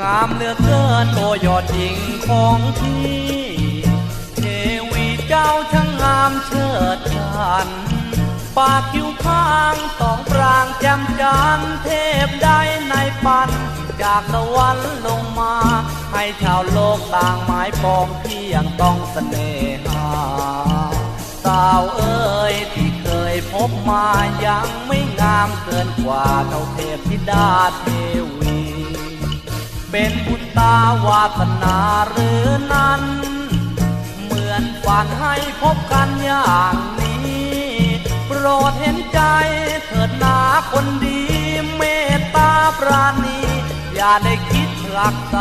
งามเหลือเกินโอยอดหญิงของพี่เทวีเจ้าช่างงามเชิดชัน ปากคิ้วข้างสองปรางแจ่มจันเทพได้ในปัน จากสวรรค์ลงมา ให้ชาวโลกต่างหมายปองพี่ยังต้องเสน่หา สาวเอ๋ยที่เคยพบมายังไม่งามเกินกว่าเท่าเทพธิดาเทวี เป็นบุญตาวาสนาหรือนั้น เหมือนฝันให้พบกันอย่างนี้ โปรดเห็นใจเถิดนาคนดีเมตตาปราณี อย่าได้คิดหลักใจ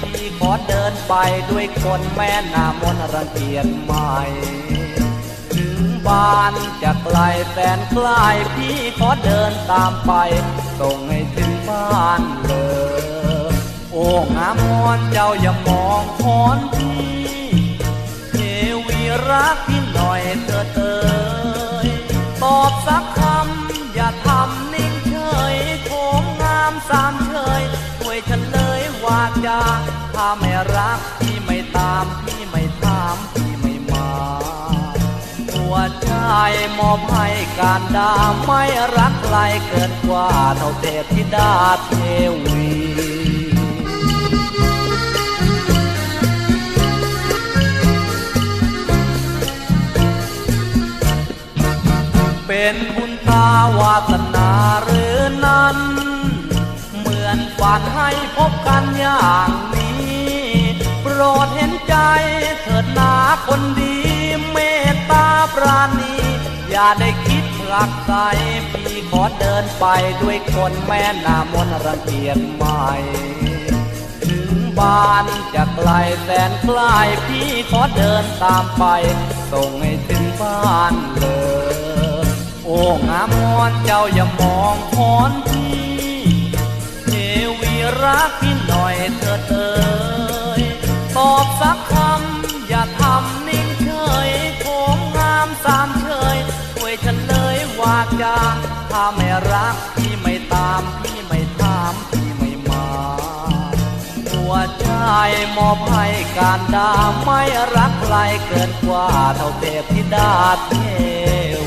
พี่ขอเดินไปด้วยคนแม่นามนรังเกียจไม่ถึงบ้านจะไกลแสนไกลพี่ขอเดินตามไปส่งให้ถึงบ้านเลย โอ้งามมอนเจ้าอย่ามองคอนพี่เทวีรักพี่หน่อยเถิดเอ่ยตอบสักคำอย่าทำนิ่งเฉยโฉมงามสามเฉยช่วยฉันเลยวาจาถ้าไม่รักพี่ไม่ตามพี่ไม่ถามพี่ไม่มาหัวใจมอบให้การดาไม่รักใครเกินกว่าเท่าเทพธิดาเทวี เป็นบุญตาวาสนาหรือนั้น เหมือนฝันให้พบกันอย่างนี้ โปรดเห็นใจเถิดนาคนดีเมตตาปราณี อย่าได้คิดหลักใจพี่ขอเดินไปด้วยคนแม่นามนรังเกียจไม่ถึงบ้านจะไกลแสนไกลพี่ขอเดินตามไปส่งให้ถึงบ้านเล งามมอนเจ้าอย่ามองคอนพี่เทวีรักพี่หน่อยเถิดเอ่ยตอบสักคำอย่าทำนิ่งเฉยโฉมงามสามเฉยช่วยฉันเลยวาจาถ้าไม่รักพี่ไม่ตามพี่ไม่ถามพี่ไม่มาหัวใจมอบให้การดาไม่รักใครเกินกว่าเท่าเทพธิดาเทว